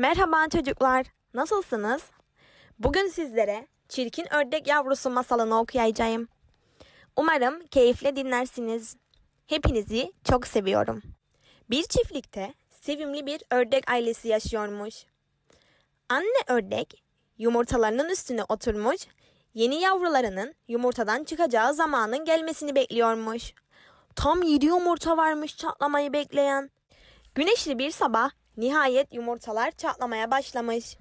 Merhaba çocuklar, nasılsınız? Bugün sizlere Çirkin Ördek Yavrusu masalını okuyacağım. Umarım keyifle dinlersiniz. Hepinizi çok seviyorum. Bir çiftlikte sevimli bir ördek ailesi yaşıyormuş. Anne ördek yumurtalarının üstüne oturmuş, yeni yavrularının yumurtadan çıkacağı zamanın gelmesini bekliyormuş. Tam yedi yumurta varmış çatlamayı bekleyen. Güneşli bir sabah nihayet yumurtalar çatlamaya başlamış.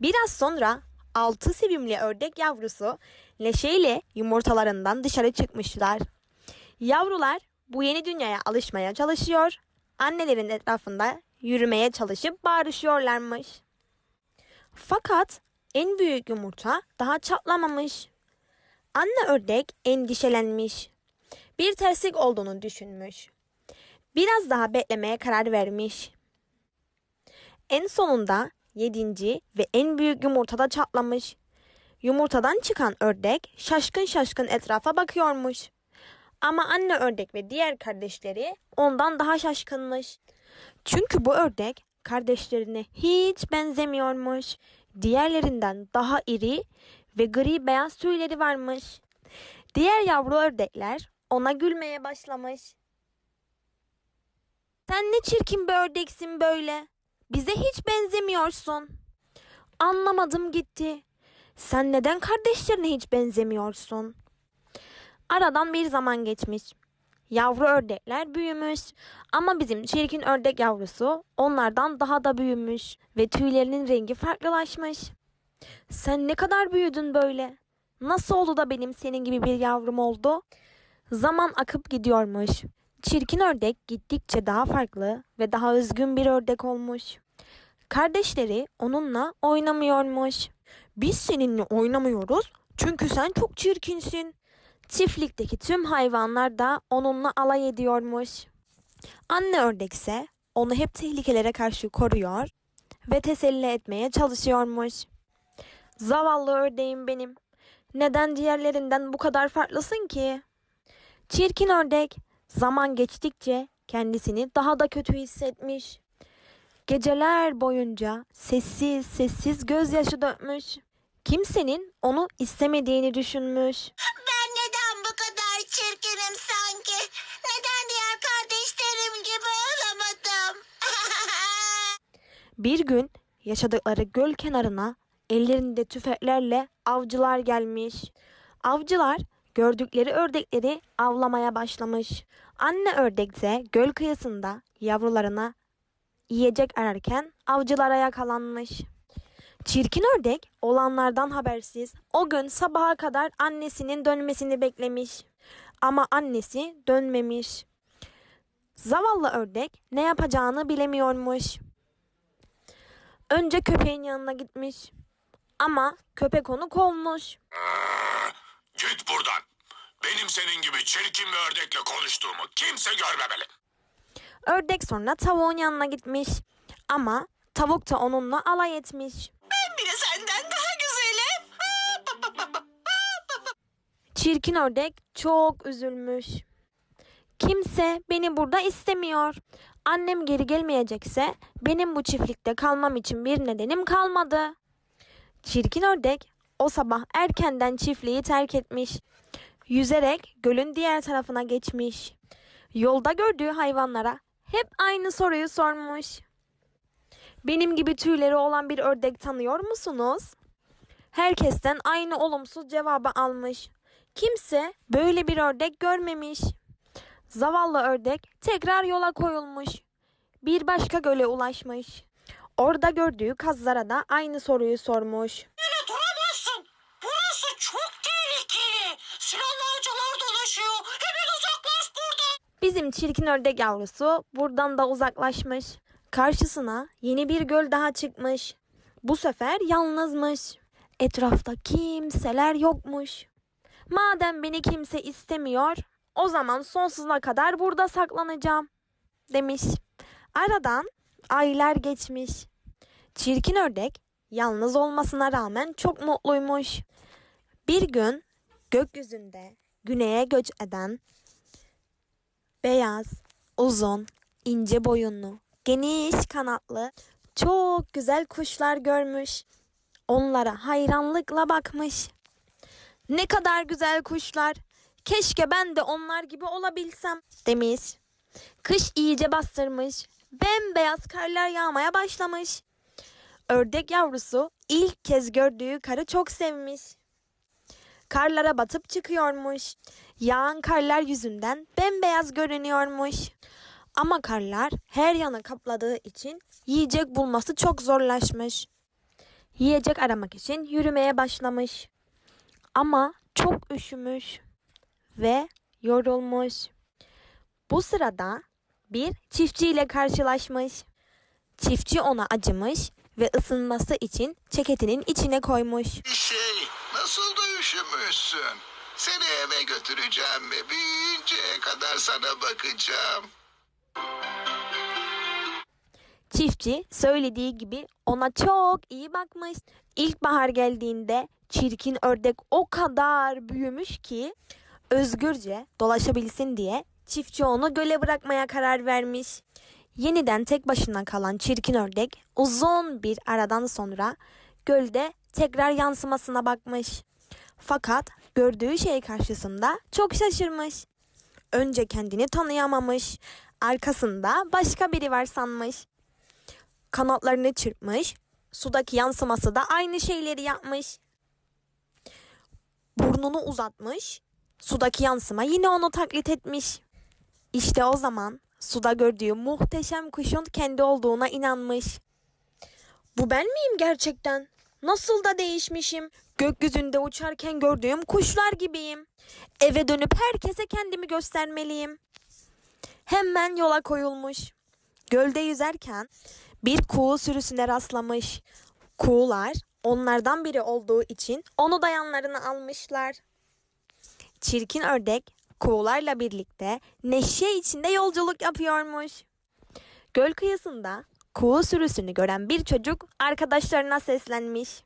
Biraz sonra altı sevimli ördek yavrusu neşeyle yumurtalarından dışarı çıkmışlar. Yavrular bu yeni dünyaya alışmaya çalışıyor, annelerin etrafında yürümeye çalışıp bağırışıyorlarmış. Fakat en büyük yumurta daha çatlamamış. Anne ördek endişelenmiş. Bir terslik olduğunu düşünmüş. Biraz daha beklemeye karar vermiş. En sonunda yedinci ve en büyük yumurtada çatlamış. Yumurtadan çıkan ördek şaşkın şaşkın etrafa bakıyormuş. Ama anne ördek ve diğer kardeşleri ondan daha şaşkınmış. Çünkü bu ördek kardeşlerine hiç benzemiyormuş. Diğerlerinden daha iri ve gri beyaz tüyleri varmış. Diğer yavru ördekler ona gülmeye başlamış. Sen ne çirkin bir ördeksin böyle. Bize hiç benzemiyorsun. Anlamadım gitti. Sen neden kardeşlerine hiç benzemiyorsun? Aradan bir zaman geçmiş. Yavru ördekler büyümüş ama bizim çirkin ördek yavrusu onlardan daha da büyümüş ve tüylerinin rengi farklılaşmış. Sen ne kadar büyüdün böyle? Nasıl oldu da benim senin gibi bir yavrum oldu? Zaman akıp gidiyormuş. Çirkin ördek gittikçe daha farklı ve daha üzgün bir ördek olmuş. Kardeşleri onunla oynamıyormuş. Biz seninle oynamıyoruz çünkü sen çok çirkinsin. Çiftlikteki tüm hayvanlar da onunla alay ediyormuş. Anne ördek ise onu hep tehlikelere karşı koruyor ve teselli etmeye çalışıyormuş. Zavallı ördeğim benim. Neden diğerlerinden bu kadar farklısın ki? Çirkin ördek zaman geçtikçe kendisini daha da kötü hissetmiş. Geceler boyunca sessiz sessiz gözyaşı dökmüş. Kimsenin onu istemediğini düşünmüş. Ben neden bu kadar çirkinim sanki? Neden diğer kardeşlerim gibi olamadım? Bir gün yaşadıkları göl kenarına ellerinde tüfeklerle avcılar gelmiş. Avcılar gördükleri ördekleri avlamaya başlamış. Anne ördek de göl kıyısında yavrularına yiyecek ararken avcılara yakalanmış. Çirkin ördek olanlardan habersiz o gün sabaha kadar annesinin dönmesini beklemiş. Ama annesi dönmemiş. Zavallı ördek ne yapacağını bilemiyormuş. Önce köpeğin yanına gitmiş. Ama köpek onu kovmuş. Senin gibi çirkin bir ördekle konuştuğumu kimse görmemeli. Ördek sonra tavuğun yanına gitmiş. Ama tavuk da onunla alay etmiş. ben bile senden daha güzelim. Çirkin ördek çok üzülmüş. Kimse beni burada istemiyor. Annem geri gelmeyecekse benim bu çiftlikte kalmam için bir nedenim kalmadı. Çirkin ördek o sabah erkenden çiftliği terk etmiş. Yüzerek gölün diğer tarafına geçmiş. Yolda gördüğü hayvanlara hep aynı soruyu sormuş. Benim gibi tüyleri olan bir ördek tanıyor musunuz? Herkesten aynı olumsuz cevabı almış. Kimse böyle bir ördek görmemiş. Zavallı ördek tekrar yola koyulmuş. Bir başka göle ulaşmış. Orada gördüğü kazlara da aynı soruyu sormuş. Yine duramazsın. Burası çok tehlikeli. Silahlı avcılar dolaşıyor. Hemen uzaklaş buradan. Bizim çirkin ördek yavrusu buradan da uzaklaşmış. Karşısına yeni bir göl daha çıkmış. Bu sefer yalnızmış. Etrafta kimseler yokmuş. Madem beni kimse istemiyor, o zaman sonsuza kadar burada saklanacağım, demiş. Aradan aylar geçmiş. Çirkin ördek yalnız olmasına rağmen çok mutluymuş. Bir gün gökyüzünde güneye göç eden beyaz, uzun, ince boyunlu, geniş kanatlı, çok güzel kuşlar görmüş. Onlara hayranlıkla bakmış. Ne kadar güzel kuşlar. Keşke ben de onlar gibi olabilsem demiş. Kış iyice bastırmış. Bembeyaz karlar yağmaya başlamış. Ördek yavrusu ilk kez gördüğü karı çok sevmiş. Karlara batıp çıkıyormuş. Yağan karlar yüzünden bembeyaz görünüyormuş. Ama karlar her yanı kapladığı için yiyecek bulması çok zorlaşmış. Yiyecek aramak için yürümeye başlamış. Ama çok üşümüş ve yorulmuş. Bu sırada bir çiftçiyle karşılaşmış. Çiftçi ona acımış ve ısınması için ceketinin içine koymuş. Şey, nasıl da üşümüşsün. Seni eve götüreceğim ve büyüyünceye kadar sana bakacağım. Çiftçi söylediği gibi ona çok iyi bakmış. İlkbahar geldiğinde çirkin ördek o kadar büyümüş ki özgürce dolaşabilsin diye çiftçi onu göle bırakmaya karar vermiş. Yeniden tek başına kalan çirkin ördek uzun bir aradan sonra gölde tekrar yansımasına bakmış. Fakat gördüğü şey karşısında çok şaşırmış. Önce kendini tanıyamamış, arkasında başka biri var sanmış kanatlarını çırpmış. Sudaki yansıması da aynı şeyleri yapmış. Burnunu uzatmış. Sudaki yansıma yine onu taklit etmiş. İşte o zaman suda gördüğü muhteşem kuşun kendi olduğuna inanmış. Bu ben miyim gerçekten? Nasıl da değişmişim? Gökyüzünde uçarken gördüğüm kuşlar gibiyim. Eve dönüp herkese kendimi göstermeliyim. Hemen yola koyulmuş. Gölde yüzerken bir kuğu sürüsüne rastlamış. Kuğular onlardan biri olduğu için onu da yanlarına almışlar. Çirkin ördek kuğularla birlikte neşe içinde yolculuk yapıyormuş. Göl kıyısında kuğu sürüsünü gören bir çocuk arkadaşlarına seslenmiş.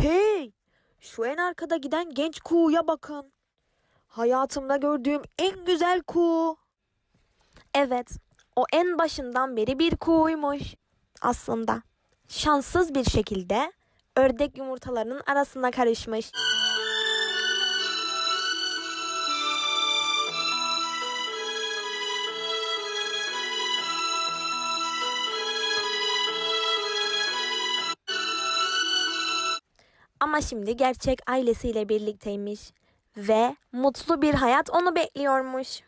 Hey! Şu en arkada giden genç kuğuya bakın. Hayatımda gördüğüm en güzel kuğu. Evet, o en başından beri bir kuğuymuş aslında. Şanssız bir şekilde ördek yumurtalarının arasına karışmış. Ama şimdi gerçek ailesiyle birlikteymiş ve mutlu bir hayat onu bekliyormuş.